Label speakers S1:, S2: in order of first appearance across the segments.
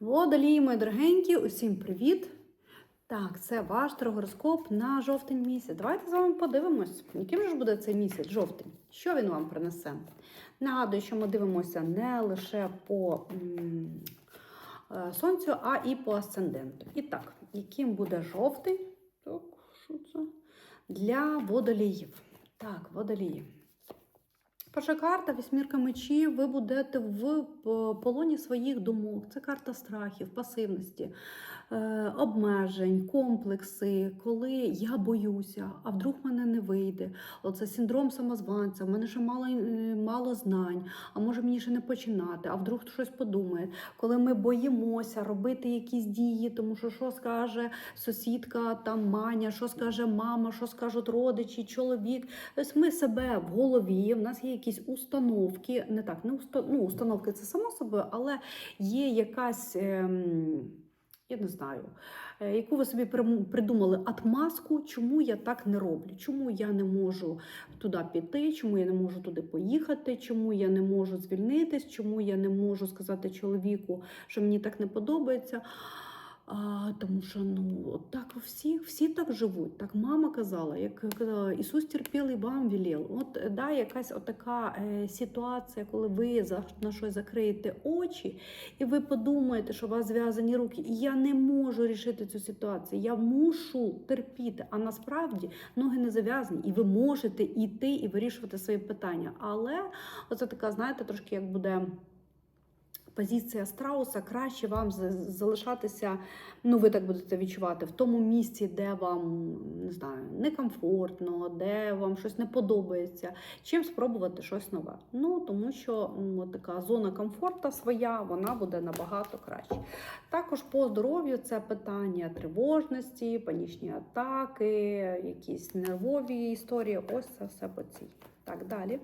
S1: Водолії, мої дорогенькі, усім привіт! Так, це ваш гороскоп на жовтень місяць. Давайте з вами подивимось, яким же ж буде цей місяць жовтень. Що він вам принесе? Нагадую, що ми дивимося не лише по м, е, сонцю, а і по асценденту. І так, яким буде жовтень? Так, що це? Для водоліїв. Так, водолії. Перша карта вісьмірка мечів. Ви будете в полоні своїх думок. Це карта страхів, пасивності, е, обмежень, комплекси, коли я боюся, а вдруг мене не вийде. Оце синдром самозванця, в мене ще мало, е, мало знань, а може мені ще не починати, а вдруг щось подумає. Коли ми боїмося робити якісь дії, тому що що скаже сусідка, там маня, що скаже мама, що скажуть родичі, чоловік. Тобто ми себе в голові, в нас є якісь установки, не так, не уста... ну, установки це само собою, але є якась. Ем... Я не знаю, е, яку ви собі придумали атмаску, чому я так не роблю, чому я не можу туди піти, чому я не можу туди поїхати, чому я не можу звільнитись, чому я не можу сказати чоловіку, що мені так не подобається. А, тому що ну так всі, всі так живуть. Так мама казала, як казала, Ісус терпів і вам велів. От е, да, якась отака е, ситуація, коли ви за на щось закриєте очі, і ви подумаєте, що у вас зв'язані руки, і я не можу рішити цю ситуацію. Я мушу терпіти. А насправді ноги не зав'язані, і ви можете йти і вирішувати свої питання. Але оце така, знаєте, трошки як буде. Позиція страуса краще вам залишатися, ну ви так будете відчувати, в тому місці, де вам не знаю, некомфортно, де вам щось не подобається, чим спробувати щось нове. Ну тому що от така зона комфорту своя, вона буде набагато краще. Також по здоров'ю це питання тривожності, панічні атаки, якісь нервові історії. Ось це все по цій. Так далі.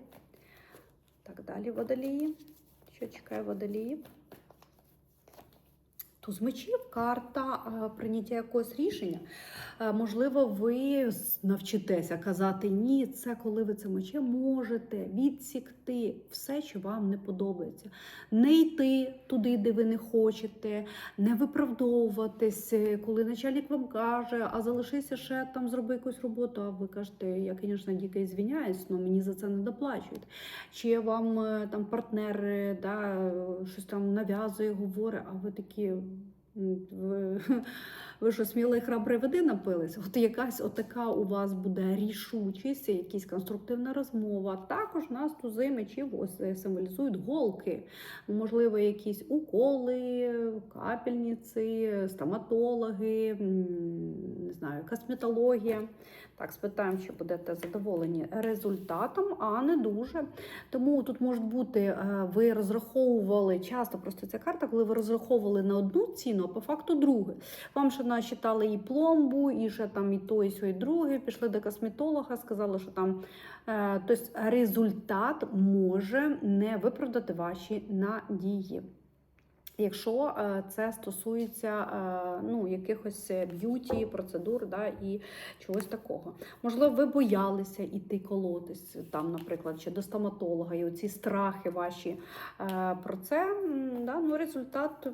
S1: Так далі, водолії. Що водоліїв? Туз мечів, карта е, прийняття якогось рішення. Е, Можливо, ви навчитеся казати ні, це коли ви це мече можете відсікти все, що вам не подобається. Не йти туди, де ви не хочете, не виправдовуватись, е, коли начальник вам каже, а залишися ще там, зроби якусь роботу. А ви кажете, я, звісно, дико звиняюсь, але мені за це не доплачують. Чи вам там партнер да, щось там нав'язує, говорить, а ви такі. М, Ви, ви що сміли і храбрі води напились? От якась отака у вас буде рішучість, якась конструктивна розмова. Також нас тузи мечів ось е, символізують голки. Можливо, якісь уколи, капельниці, стоматологи, не знаю, косметологія. Так, спитаємо, чи будете задоволені результатом, а не дуже. Тому тут можуть бути, е, ви розраховували часто просто ця карта, коли ви розраховували на одну ціну, а по факту другу. Вам ще насчитали і пломбу, і ще там і то, і сьо, і друге. Пішли до косметолога, сказали, що там е, тобто результат може не виправдати ваші надії. Якщо е, це стосується е, ну, якихось б'юті, процедур да, і чогось такого. Можливо, ви боялися йти колотись там, наприклад, чи до стоматолога, і оці страхи ваші е, про це, да, ну, результат,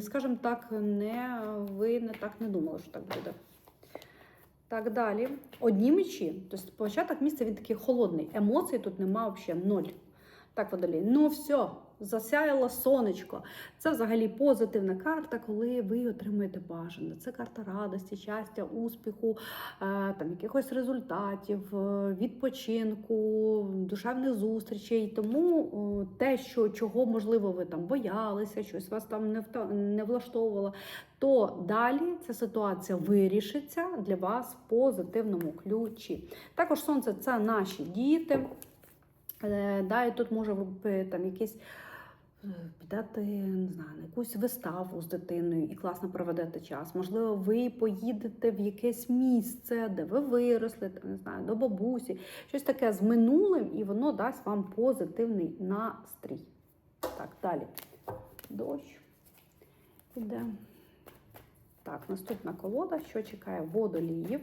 S1: скажімо так, не, ви не так не думали, що так буде. Так, далі. Одні мечі. Тобто початок місця він такий холодний. Емоцій тут нема взагалі ноль. Так, водолій. Ну все, засяяло сонечко. Це взагалі позитивна карта, коли ви отримуєте бажане. Це карта радості, щастя, успіху, е, там якихось результатів, е, відпочинку, душевних зустрічей. Тому те, що чого можливо ви там боялися, щось вас там не не влаштовувало, то далі ця ситуація вирішиться для вас в позитивному ключі. Також сонце це наші діти. Е, Да, і тут може ви там якісь е, підете, не знаю, на якусь виставу з дитиною і класно проведете час. Можливо, ви поїдете в якесь місце, де ви виросли, не знаю, до бабусі, щось таке з минулим, і воно дасть вам позитивний настрій. Так, далі. Дощ. Іде. Так, наступна колода, що чекає водоліїв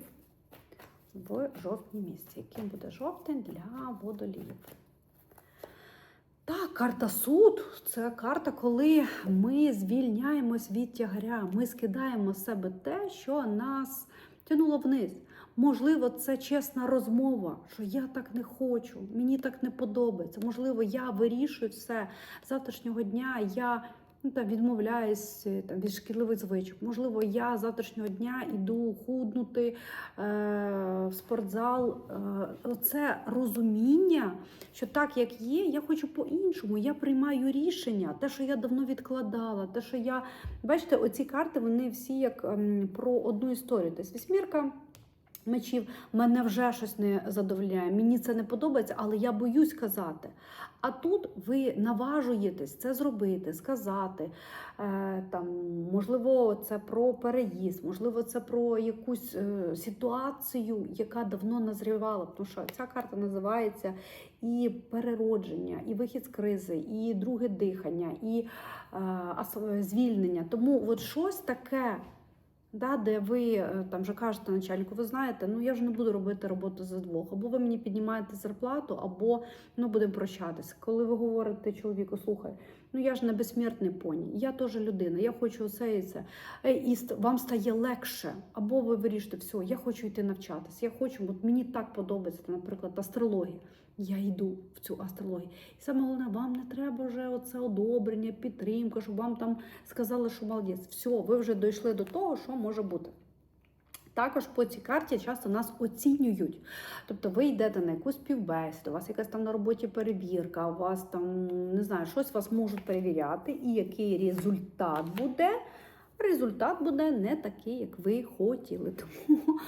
S1: в жовтні місяці. Яким буде жовтень для водоліїв? Карта суд це карта, коли ми звільняємось від тягаря. Ми скидаємо з себе те, що нас тянуло вниз. Можливо, це чесна розмова, що я так не хочу, мені так не подобається. Можливо, я вирішую все завтрашнього дня. Я ну, там, відмовляюсь е, там, від шкідливих звичок. Можливо, я завтрашнього дня йду худнути е, в спортзал. Е, це розуміння, що так як є, я хочу по-іншому. Я приймаю рішення, те, що я давно відкладала, те, що я бачите, оці карти вони всі як ем, про одну історію. Тобто вісьмірка мечів мене вже щось не задовольняє. Мені це не подобається, але я боюсь казати. А тут ви наважуєтесь це зробити, сказати. Е, там, можливо, це про переїзд, можливо, це про якусь е, ситуацію, яка давно назрівала. Тому що ця карта називається і переродження, і вихід з кризи, і друге дихання, і е, звільнення. Тому от щось таке да, де ви е, там вже кажете начальнику, ви знаєте, ну я ж не буду робити роботу за двох. Або ви мені піднімаєте зарплату, або ну будемо прощатися. Коли ви говорите чоловіку, слухай, ну я ж не безсмертний поні, я теж людина, я хочу це і це. Е, І вам стає легше, або ви вирішите, все, я хочу йти навчатися. Я хочу, от мені так подобається, наприклад, астрологія. Я йду в цю астрологію. І саме головне, вам не треба вже оце одобрення, підтримка, щоб вам там сказали, що молодець. Все, ви вже дійшли до того, що може бути. Також по цій карті часто нас оцінюють. Тобто ви йдете на якусь співбесіду, у вас якась там на роботі перевірка, у вас там не знаю, щось вас можуть перевіряти, і який результат буде. Результат буде не такий, як ви хотіли. Тому,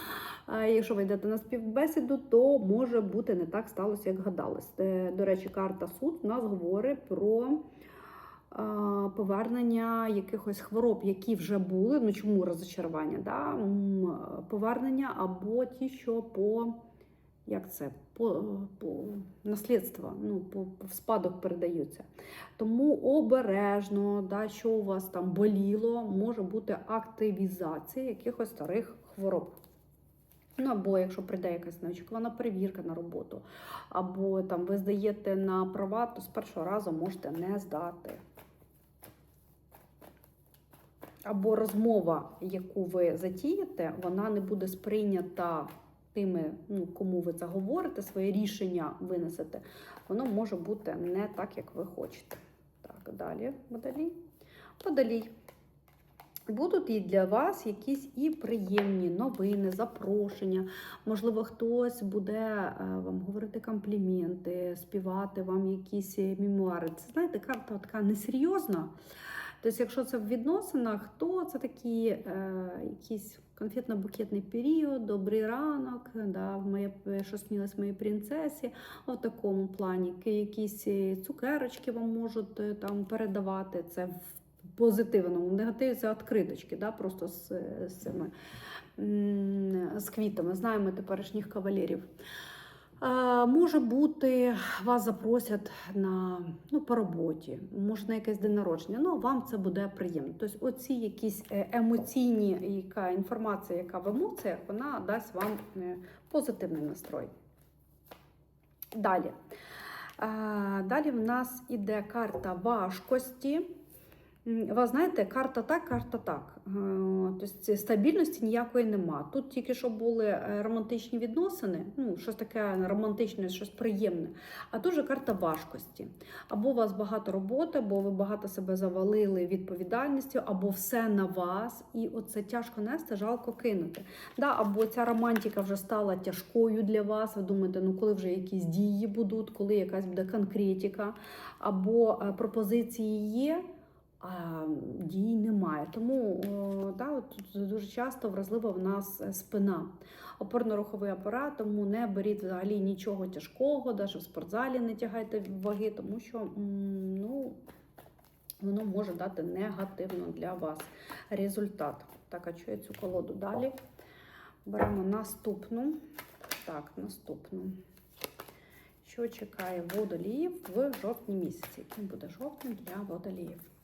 S1: якщо ви йдете на співбесіду, то може бути не так сталося, як гадалось. Е, До речі, карта суд у нас говорить про повернення якихось хвороб, які вже були. Ну чому розочарування? Да? Повернення або ті, що по як це, по, по наслідство, ну, по, в спадок передаються. Тому обережно, да, що у вас там боліло, може бути активізація якихось старих хвороб. Ну, або якщо прийде якась неочікувана перевірка на роботу, або там ви здаєте на права, то з першого разу можете не здати. Або розмова, яку ви затієте, вона не буде сприйнята тими, ну, кому ви це говорите, своє рішення винесете, воно може бути не так, як ви хочете. Так, далі, водолій. Водолій. Будуть і для вас якісь і приємні новини, запрошення. Можливо, хтось буде е, вам говорити компліменти, співати вам якісь мемуари. Це знаєте, карта така несерйозна. Тобто, якщо це в відносинах, то це такі е, якісь конфетно-букетний період, добрий ранок, да, моє, що снілось моїй принцесі, в такому плані. Якісь цукерочки вам можуть е, там передавати. Це в позитивному, в негативі це відкриточки, да, просто з, з цими з квітами. Знаємо теперішніх кавалерів. Може бути, вас запросять на ну, по роботі, може на якесь день народження. Ну вам це буде приємно. Тобто, оці якісь е, емоційні яка інформація, яка в емоціях, вона дасть вам е, позитивний настрой. Далі. Далі в нас іде карта важкості. Ви знаєте, карта так, карта так. Тобто стабільності ніякої нема. Тут тільки що були е, романтичні відносини, ну, щось таке романтичне, щось приємне. А тут же карта важкості. Або у вас багато роботи, або ви багато себе завалили відповідальністю, або все на вас, і оце тяжко нести, жалко кинути. Да, або ця романтика вже стала тяжкою для вас. Ви думаєте, ну коли вже якісь дії будуть, коли якась буде конкретика, або е, пропозиції є дій немає. Тому да, от дуже часто вразлива в нас е, спина. Опорно-руховий апарат, тому не беріть взагалі нічого тяжкого, навіть в спортзалі не тягайте ваги, тому що ну, воно може дати негативно для вас результат. Так, а що я цю колоду далі? Беремо наступну. Так, наступну. Що чекає водоліїв в жовтні місяці? Яким буде жовтень для водоліїв?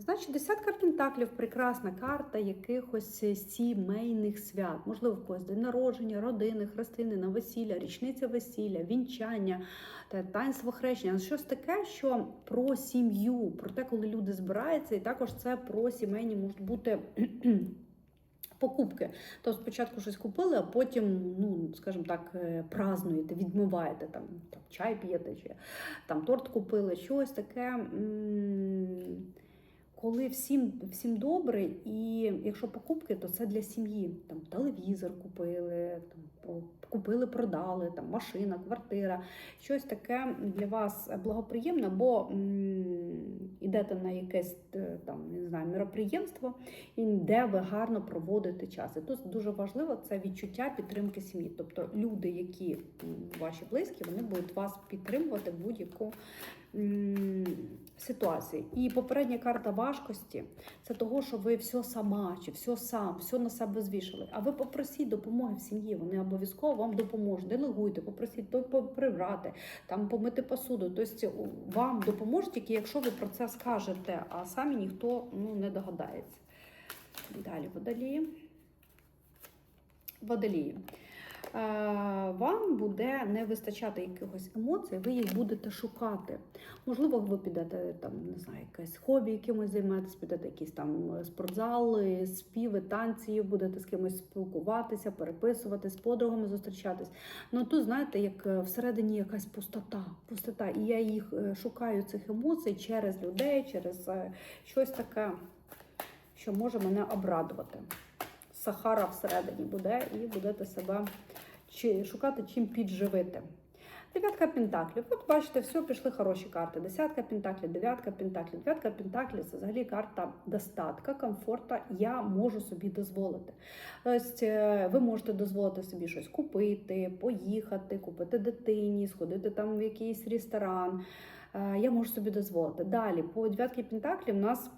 S1: Значить, десятка пентаклів прекрасна карта якихось е, сімейних свят. Можливо, в когось день народження, родини, хрестини, весілля, річниця весілля, вінчання, та таїнство хрещення. Щось таке, що про сім'ю, про те, коли люди збираються, і також це про сімейні можуть бути. Покупки, то спочатку щось купили, а потім, ну скажімо так, е, празнуєте, відмиваєте там, там чай п'єте, чи там торт купили, щось таке. м, Коли всім, всім добре, і якщо покупки, то це для сім'ї. Там телевізор купили, там купили, продали, там машина, квартира, щось таке для вас благоприємне, бо м, ідете на якесь е, там не знаю, мероприємство, і де ви гарно проводите час. І тут дуже важливо це відчуття підтримки сім'ї. Тобто люди, які ваші близькі, вони будуть вас підтримувати в будь-яку м, ситуації. І попередня карта важкості це того, що ви все сама чи все сам, все на себе звішали. А ви попросіть допомоги в сім'ї. Вони обов'язково вам допоможуть. Делегуйте, попросіть той прибрати, там помити посуду. Тобто вам допоможуть тільки якщо ви про це скажете, а самі ніхто ну, не догадається. Далі водолії. Водолії. Е, Вам буде не вистачати якихось емоцій, ви їх будете шукати. Можливо, ви підете там, не знаю, якесь хобі, якимось займаєтесь, підете якісь там е, спортзали, співи, танці, будете з кимось спілкуватися, переписувати, з подругами зустрічатись. Ну тут, знаєте, як е, всередині якась пустота, пустота. І я їх шукаю цих емоцій через людей, через щось таке, що може мене обрадувати. Сахара всередині буде, і будете себе чи шукати чим підживити. Дев'ятка пентаклів. От бачите, все, пішли хороші карти. Десятка пентаклів, дев'ятка пентаклів. Дев'ятка пентаклів це взагалі карта достатка, комфорта. Я можу собі дозволити. Тобто е, ви можете дозволити собі щось купити, поїхати, купити дитині, сходити там в якийсь ресторан. Е, Я можу собі дозволити. Далі, по дев'ятки пентаклів у нас.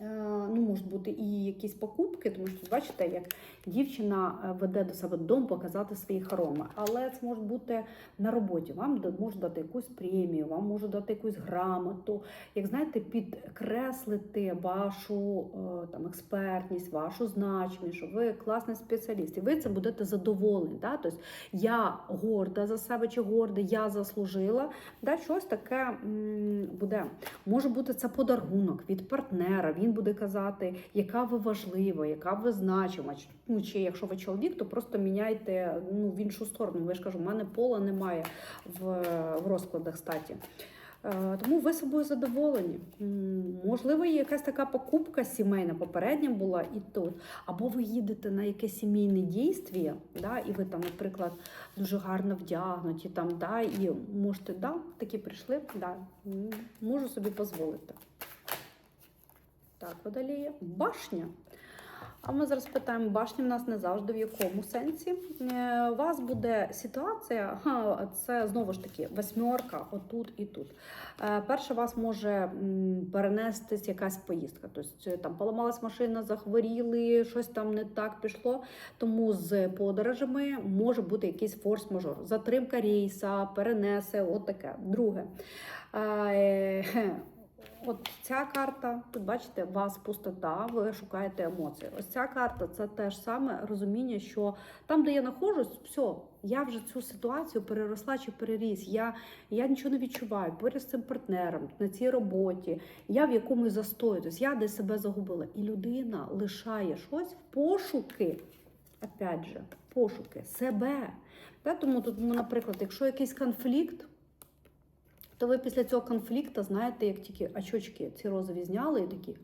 S1: Е, Ну, можуть бути і якісь покупки, тому що бачите, як дівчина е, веде до себе дом показати свої хороми. Але це може бути на роботі. Вам можуть дати якусь премію, вам можуть дати якусь грамоту. Як знаєте, підкреслити вашу е, там експертність, вашу значимість, що ви класний спеціаліст, і ви це будете задоволені. Да? Тобто я горда за себе чи горда, я заслужила. Да? Щось таке буде. Може бути це подарунок від партнера. Він буде казати, яка ви важлива, яка ви значима. Чи- Ну, чи якщо ви чоловік, то просто міняйте ну, в іншу сторону. Ви ж кажу, в мене пола немає в, в розкладах статі. Е, Тому ви собою задоволені. Можливо, є якась така покупка сімейна, попередня була і тут. Або ви їдете на якесь сімейне дійство, да, і ви там, наприклад, дуже гарно вдягнуті, там, да, і можете, да, такі прийшли, да, можу собі дозволити. Так, водоліє. Башня. А ми зараз питаємо, башня в нас не завжди в якому сенсі. Е, У вас буде ситуація, це знову ж таки восьмерка, отут і тут. Е, Перше, вас може перенестись якась поїздка. Тобто е, там поламалась машина, захворіли, щось там не так пішло. Тому з подорожами може бути якийсь форс-мажор. Затримка рейса, перенесе, от таке. Друге. От ця карта, тут бачите, вас пустота, ви шукаєте емоції. Ось ця карта це те ж саме розуміння, що там, де я знаходжусь, все, я вже цю ситуацію переросла чи переріс. Я, я нічого не відчуваю поряд з цим партнером на цій роботі. Я в якомусь застої, тобто я десь себе загубила. І людина лишає щось в пошуки. Опять же, пошуки себе. Тому тут, ну, наприклад, якщо якийсь конфлікт. То ви після цього конфлікту знаєте, як тільки очочки ці розові зняли, і такі.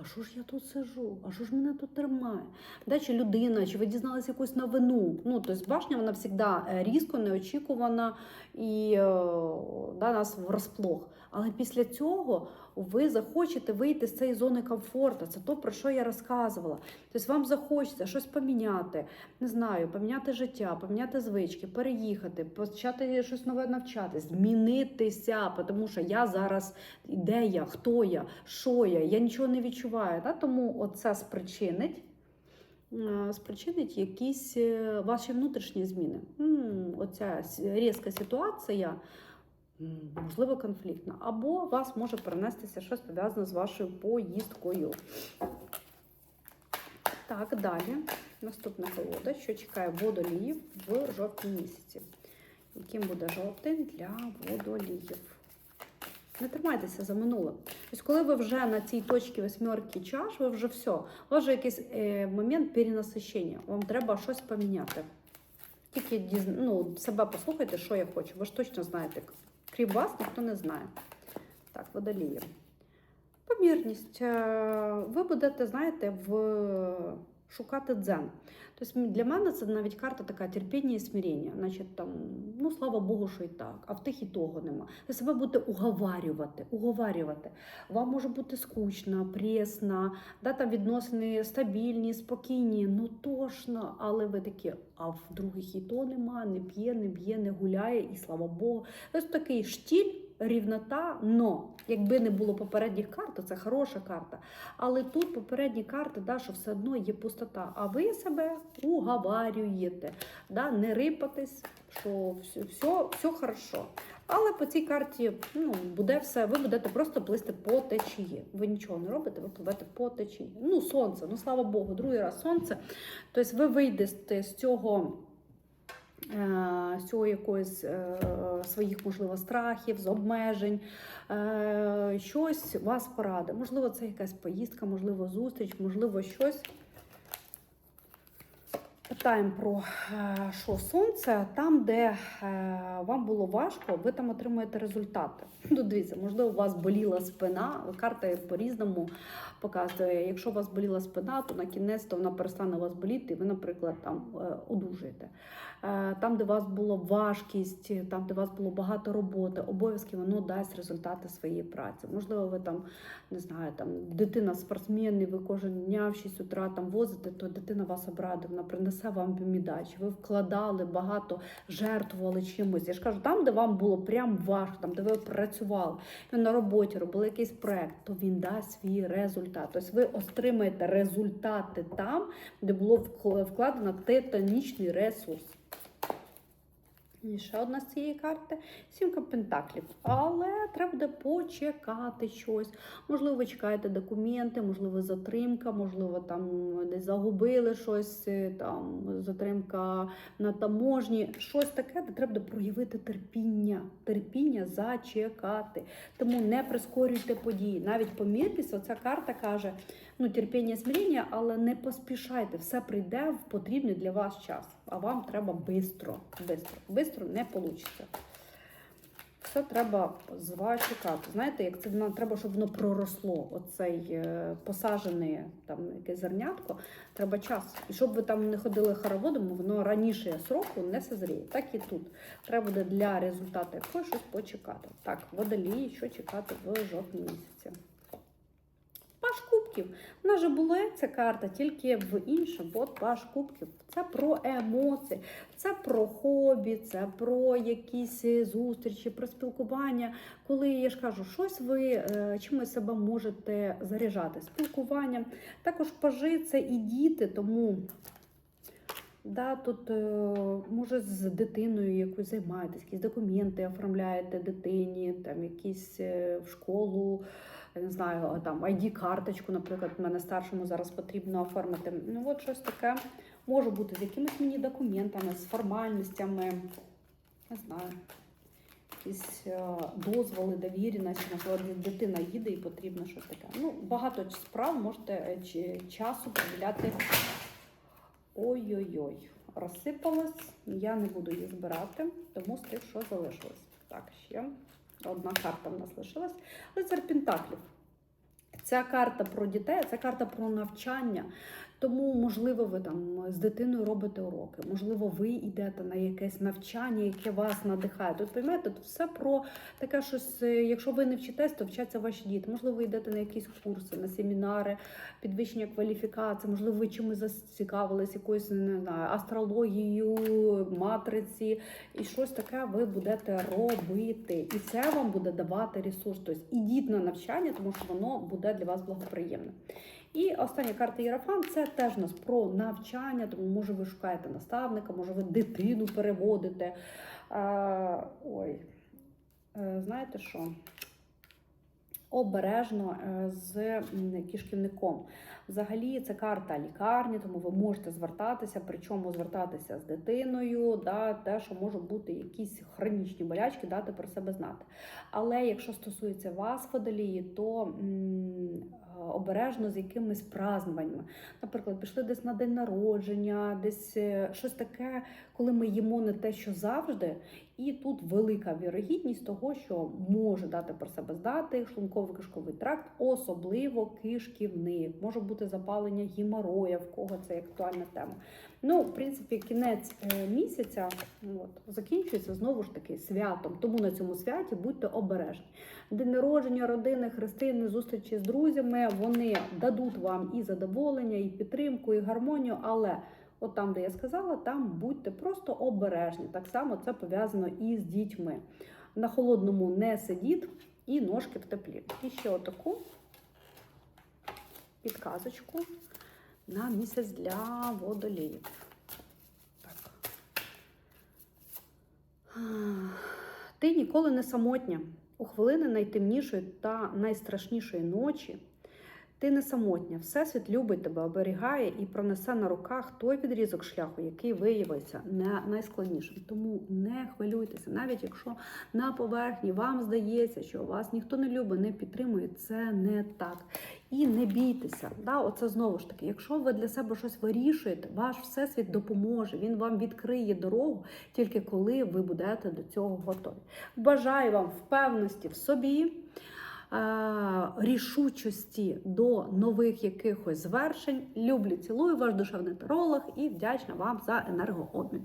S1: «О, А що ж я тут сижу? А що ж мене тут тримає? Да, чи людина, чи ви дізналися якусь новину? Ну, тобто башня вона завжди різко, неочікувана і е, да, нас врозплох. Але після цього ви захочете вийти з цієї зони комфорту. Це то, про що я розказувала. Тобто вам захочеться щось поміняти, не знаю, поміняти життя, поміняти звички, переїхати, почати щось нове навчати, змінитися, тому що я зараз де я, хто я, що я, я нічого не відчуваю. Да? Тому оце спричинить. е, Спричинить якісь е, ваші внутрішні зміни. Оця різка ситуація можливо, конфліктна, або вас може перенестися щось пов'язане з вашою поїздкою. Так, далі. Наступна колода, що чекає водоліїв в жовтні місяці. Яким буде жовтень для водоліїв? Не тримайтеся за минуле. Тобто, коли ви вже на цій точці восьмерки чаш, ви вже все. У вас вже якийсь е, момент перенасищення. Вам треба щось поміняти. Тільки ну, себе послухайте, що я хочу. Ви ж точно знаєте. Крім вас, ніхто не знає. Так, водолії. Помірність. Е, Ви будете, знаєте, в... шукати дзен. Тобто для мене це навіть карта така терпіння і смирення. Значить, там, ну слава Богу, що і так, а в тих і того нема. Ви себе будете уговарювати, уговарювати. Вам може бути скучно, пресно, да, там відносини стабільні, спокійні, ну тошно, але ви такі, а в других і то нема, не п'є, не б'є, не гуляє, і слава Богу. Ось такий штіль, рівнота, но якби не було попередніх карт, то це хороша карта. Але тут попередні карти, да, що все одно є пустота, а ви себе уговарюєте, да, не рипатись, що все, все, все хорошо. Але по цій карті ну, буде все, ви будете просто плисти по течії. Ви нічого не робите, ви пливете по течії. Ну, сонце, ну слава Богу, другий раз сонце. Тобто ви вийдете з цього. Е, цього якоїсь е, своїх, можливо, страхів, з обмежень, е, щось вас порадить. Можливо, це якась поїздка, можливо, зустріч, можливо, щось. Питаємо про е, що сонце, там, де е, вам було важко, ви там отримуєте результати. Ну, дивіться, можливо, у вас боліла спина. Карта по-різному показує. Якщо у вас боліла спина, то на кінець то вона перестане у вас боліти, і ви, наприклад, там е, одужуєте. Е, Там, де у вас була важкість, там, де у вас було багато роботи, обов'язки, воно дасть результати своєї праці. Можливо, ви там не знаю, там дитина спортсмен, і ви кожен дня в 6 утра там возите, то дитина вас обрадує, вона принесе вам мідач. Ви вкладали багато, жертвували чимось. Я ж кажу, там, де вам було прям важко, там, де ви працювали, ви на роботі робили якийсь проект, то він дасть свій результат. Тобто ви отримаєте результати там, де було вкл- вкладено титанічний ресурс. І ще одна з цієї карти сімка пентаклів. Але треба буде почекати щось. Можливо, ви чекаєте документи, можливо, затримка, можливо, там десь загубили щось, е, там затримка на таможні. Щось таке, де треба буде проявити терпіння. Терпіння зачекати. Тому не прискорюйте події. Навіть помірність, оця карта каже: ну, терпіння, смирення, але не поспішайте. Все прийде в потрібний для вас час. А вам треба бистро. Бистро. Бистро не вийде. Все треба зачекати. Знаєте, як це треба, щоб воно проросло. Оцей е, посаджене там якесь зернятко, треба час. І щоб ви там не ходили хороводом, воно раніше сроку не созріє. Так і тут. Треба буде для результату якогось щось почекати. Так, водолії, що чекати в жовтні місяці. Паш кубків. У нас же була ця карта, тільки в іншому. От паш кубків. Це про емоції, це про хобі, це про якісь е, зустрічі, про спілкування. Коли я ж кажу, щось ви е, чимось себе можете заряджати спілкуванням. Також пажи це і діти, тому. Да, тут е, може з дитиною якось займаєтесь, якісь документи оформляєте дитині, там якісь в школу, я не знаю, там ID-карточку, наприклад, в мене старшому зараз потрібно оформити. Ну, от щось таке може бути з якимись мені документами, з формальностями, не знаю, якісь е, дозволи, довіреності, наприклад, дитина їде і потрібно щось таке. Ну, багато справ можете е, часу приділяти. Ой-ой-ой, розсипалась, я не буду її збирати, тому з тих, що залишилось. Так, ще одна карта в нас лишилась. Лицар Пентаклів. Ця карта про дітей, ця карта про навчання. Тому, можливо, ви там з дитиною робите уроки, можливо, ви йдете на якесь навчання, яке вас надихає. Тут розумієте, тут все про таке щось. е, Якщо ви не вчитесь, то вчаться ваші діти. Можливо, ви йдете на якісь курси, на семінари, підвищення кваліфікації, можливо, ви чимось зацікавились, якоюсь не знаю, астрологією, матриці, і щось таке ви будете робити. І це вам буде давати ресурс. Тобто ідіть на навчання, тому що воно буде для вас благоприємне. І остання карта Єрофан це теж нас про навчання, тому може ви шукаєте наставника, може ви дитину переводите. А, ой. е, знаєте що? Обережно е, з м, кишківником. Взагалі, це карта лікарні, тому ви можете звертатися, причому звертатися з дитиною, да, те, що можуть бути якісь хронічні болячки, дати про себе знати. Але якщо стосується вас, водолії, то м, обережно з якимись празднуваннями. Наприклад, пішли десь на день народження, десь е, щось таке, коли ми їмо не те, що завжди. І тут велика вірогідність того, що може дати про себе здати шлунково кишковий тракт, особливо кишківник. Може бути запалення геморроя, в кого це актуальна тема. Ну, в принципі, кінець е, місяця от, закінчується знову ж таки святом. Тому на цьому святі будьте обережні. День народження, родини, хрестини, зустрічі з друзями вони дадуть вам і задоволення, і підтримку, і гармонію, але. От там, де я сказала, там будьте просто обережні. Так само це пов'язано і з дітьми. На холодному не сидіть і ножки в теплі. І ще отаку підказочку на місяць для водоліїв. Так. Ти ніколи не самотня. У хвилини найтемнішої та найстрашнішої ночі ти не самотня. Всесвіт любить тебе, оберігає і пронесе на руках той відрізок шляху, який виявиться не найскладнішим. Тому не хвилюйтеся, навіть якщо на поверхні вам здається, що вас ніхто не любить, не підтримує, це не так. І не бійтеся. Да? Оце знову ж таки, якщо ви для себе щось вирішуєте, ваш всесвіт допоможе, він вам відкриє дорогу тільки коли ви будете до цього готові. Бажаю вам впевненості в собі рішучості до нових якихось звершень. Люблю, цілую ваш душевний таролог і вдячна вам за енергообмін.